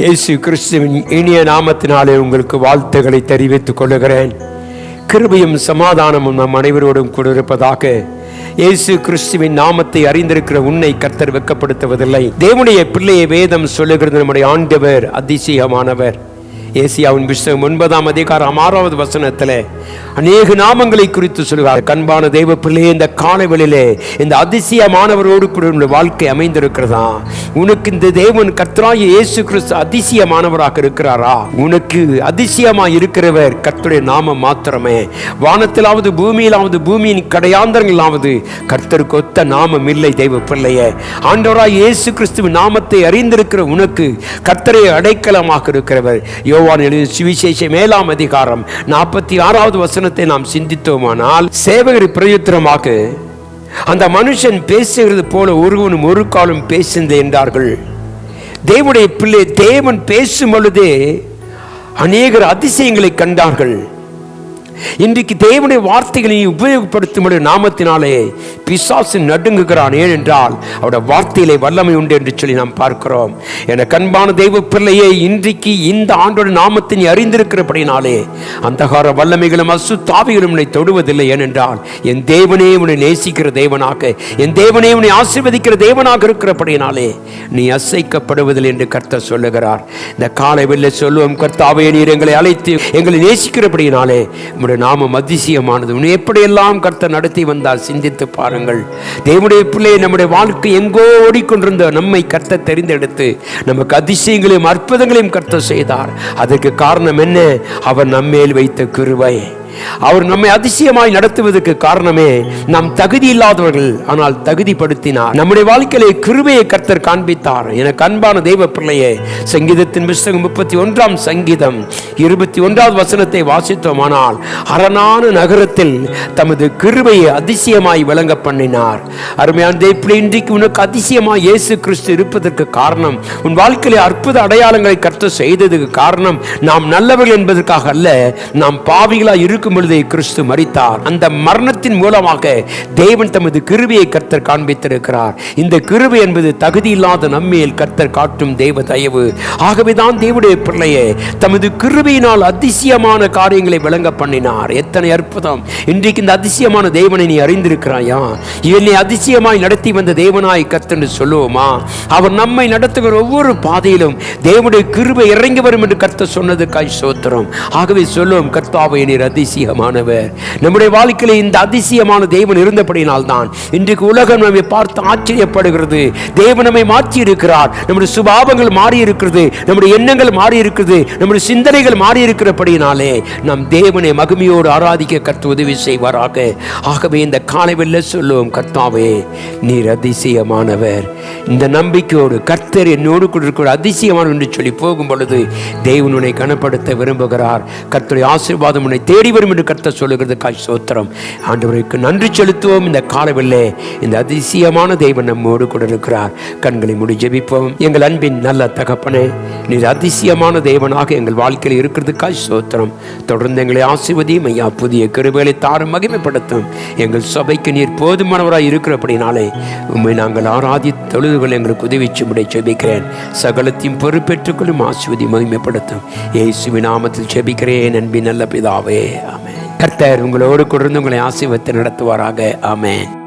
இயேசு கிறிஸ்துவின் இனிய நாமத்தினாலே உங்களுக்கு வாழ்த்துக்களை தெரிவித்துக் கொள்ளுகிறேன். கிருபையும் சமாதானமும் நம் அனைவரோடும் கூட இருப்பதாக இயேசு கிறிஸ்துவின் நாமத்தை அறிந்திருக்கிற உன்னை கர்த்தர் வெக்கப்படுத்துவதில்லை தேவனுடைய பிள்ளையை வேதம் சொல்லுகிறது நம்முடைய ஆண்டவர் அதிசயமானவர். ஏசியாவின் புஸ்தகம் ஒன்பதாம் அதிகாரம் ஆறாவது வசனத்தில் அநேக நாமங்களை குறித்து சொல்கிறார் கண்பான தெய்வ பிள்ளையே இந்த காலவெளியிலே இந்த அதிசயமானவரோடு கூட உன்னுடைய வாழ்க்கை அமைந்திருக்கிறதா? உனக்கு இந்த தேவன் கர்த்தராய இயேசு கிறிஸ்து அதிசயமானவராக இருக்கிறாரா? உனக்கு அதிசயமா இருக்கிறவர் கர்த்தருடைய நாமம் மாத்திரமே. வானத்திலாவது பூமியிலாவது பூமியின் கடையாந்தரங்களாவது கர்த்தருக்கு ஒத்த நாமம் இல்லை தெய்வ பிள்ளையே. ஆண்டவராய் இயேசு கிறிஸ்துவின் நாமத்தை அறிந்திருக்கிற உனக்கு கர்த்தரை அடைக்கலமாக இருக்கிறவர். யோவான் எழுதிய சுவிசேஷ மேலாம் அதிகாரம் நாற்பத்தி ஆறாவது வசனத்தை நாம் சிந்தித்தோமானால் சேவகர் பிரயுத்திரமாக அந்த மனுஷன் பேசுகிறது போல ஒருவனும் ஒரு காலம் பேசுந்தே என்றார்கள். தேவனுடைய பிள்ளை தேவன் பேசும் பொழுதே அநேகர் அதிசயங்களை கண்டார்கள். இன்றைக்கு தேவனுடைய வார்த்தைகளை உபயோகப்படுத்தும் நாமத்தினாலே பிசாசு நடுங்குகிறான். ஏனென்றால் அவருடைய வார்த்தையிலே வல்லமை உண்டு என்று சொல்லி நாம் பார்க்கிறோம். என கண்பான தெய்வ பிள்ளையே இன்றைக்கு இந்த ஆண்டோட நாமத்தை நீ அறிந்திருக்கிறபடினாலே அந்தகார வல்லமைகளும் அசுத்தாவிகளும் உன்னை தொடுவதில்லை. ஏனென்றால் என் தேவனே உன்னை நேசிக்கிற தேவனாக என் தேவனே உன்னை ஆசீர்வதிக்கிற தேவனாக இருக்கிறபடினாலே நீ அசைக்கப்படுவதில்லை என்று கர்த்தர் சொல்லுகிறார். இந்த காலை வெள்ளை சொல்லுவோம் கர்த்தாவே நீர் எங்களை அழைத்து எங்களை நேசிக்கிறபடினாலே அவருடைய நாமம் அதிசயமானது. உன்னை எப்படியெல்லாம் கர்த்தர் நடத்தி வந்தால் சிந்தித்து பாருங்கள். தேவனுடைய பிள்ளை நம்முடைய வாழ்க்கை எங்கோ ஓடிக்கொண்டிருந்த நம்மை கர்த்த தெரிந்தெடுத்து நமக்கு அதிசயங்களையும் அற்புதங்களையும் கர்த்த செய்தார். அதற்கு காரணம் என்ன? அவர் நம்மேல் வைத்த கிருவை அவர் நம்மை அதிசயமாய் நடத்துவதற்கு காரணமே நாம் தகுதி இல்லாதவர்கள். ஆனால் தகுதிப்படுத்தினார். நம்முடைய வாழ்க்கையிலே கிருபையை கர்த்தர் காண்பித்தார். எனக்கு அன்பான தெய்வ பிள்ளையே சங்கீதத்தின் புஸ்தகம் முப்பத்தி ஒன்றாம் சங்கீதம் இருபத்தி ஒன்றாவது வசனத்தை வாசித்தோமானால் அரணான நகரத்தில் தமது கிருபையை அதிசயமாய் விளங்க பண்ணினார். அருமையான தெய்வ இன்றைக்கு உனக்கு அதிசயமாய் இயேசு கிறிஸ்து இருப்பதற்கு காரணம் உன் வாழ்க்கையிலே அற்புத அடையாளங்களை கர்த்தர் செய்ததுக்கு காரணம் நாம் நல்லவர்கள் என்பதற்காக அல்ல நாம் பாவிகளாக இருக்க இருக்கும் பொழுதே கிறிஸ்து மறித்தார் அந்த மரணத்தின் மூலமாக தேவன் தமது கிருபையை கர்த்தர் காண்பித்திருக்கிறார். இந்த கிருபை என்பது தகுதி இல்லாத நம்மேல் கர்த்தர் காட்டும் தெய்வ தயவு. ஆகவேதான் தேவடைய பிள்ளையே தமது கிருபையினால் அதிசயமான காரியங்களை விளங்க பண்ணினார். எத்தனை அற்புதம். இன்றைக்கு இந்த அதிசயமான தேவனை நீ அறிந்திருக்கிறாயா? என்னை அதிசயமாய் நடத்தி வந்த தேவனாய் கர்த்தன்னு சொல்லுவோமா? அவர் நம்மை நடத்துகிற ஒவ்வொரு பாதையிலும் தேவனுடைய கிருபை இறங்கி வரும் என்று கர்த்தர் சொன்னதுக்காய் சோத்திரம் ஆகவே சொல்லுவோம் கர்த்தாவை நீர் அதிசயம் அதிசயமானவர். நம்முடைய வாழ்க்கையில் இந்த அதிசயமான தேவன் இருந்தபடினால்தான் இன்றைக்கு உலகம் நம்மை பார்த்து ஆச்சரியப்படுகிறது. தேவன் நம்மை மாற்றி இருக்கிறார் நம்முடைய சுபாவங்கள் மாறி இருக்கிறது நம்முடைய எண்ணங்கள் மாறி இருக்கிறது நம்முடைய சிந்தனைகள் மாறி இருக்கிறபடினாலே நம் தேவனை மகிமையோடு ஆராதிக்க கற்று உதவி செய்வாராக. ஆகவே இந்த காலைவெல்ல சொல்லுவோம் கர்த்தாவே நீர் அதிசயமானவர். இந்த நம்பிக்கையோடு கர்த்தர் என்னோடு கூட அதிசயமான என்று சொல்லி போகும் பொழுது தேவன் உன்னை கனப்படுத்த விரும்புகிறார். கர்த்தருடைய ஆசீர்வாதம் உன்னை தேடி வரும் என்று கர்த்தர் சொல்லுகிறது. காய் சோத்திரம் ஆண்டவருக்கு நன்றி செலுத்துவோம். இந்த காலவில்லை இந்த அதிசயமான தெய்வம் நம்மோடு கூட இருக்கிறார். கண்களை முடி ஜெபிப்போம். எங்கள் அன்பின் நல்ல தகப்பனே நீர் அதிசயமான தேவனாக எங்கள் வாழ்க்கையில் இருக்கிறதுக்காய் சோத்திரம் தொடர்ந்து எங்களை ஆசிர்வதியும். ஐயா புதிய கிருபைகளை தாரும் மகிமைப்படுத்தும். எங்கள் சபைக்கு நீர் போதுமானவராய் இருக்கிறபடினாலே உண்மை நாங்கள் ஆராதி தொழுதுகள் எங்களுக்கு உதவி சும்படி ஜெபிக்கிறேன். சகலத்தையும் பொறுப்பேற்றுக்கொள்ளும் ஆசிர்வதி மகிமைப்படுத்தும். இயேசுவின் நாமத்தில் ஜெபிக்கிறேன். அன்பின் நல்ல பிதாவே கர்த்தர் உங்களோடு கொடுத்து உங்களை ஆசீர்வத்தை நடத்துவாராக. ஆமேன்.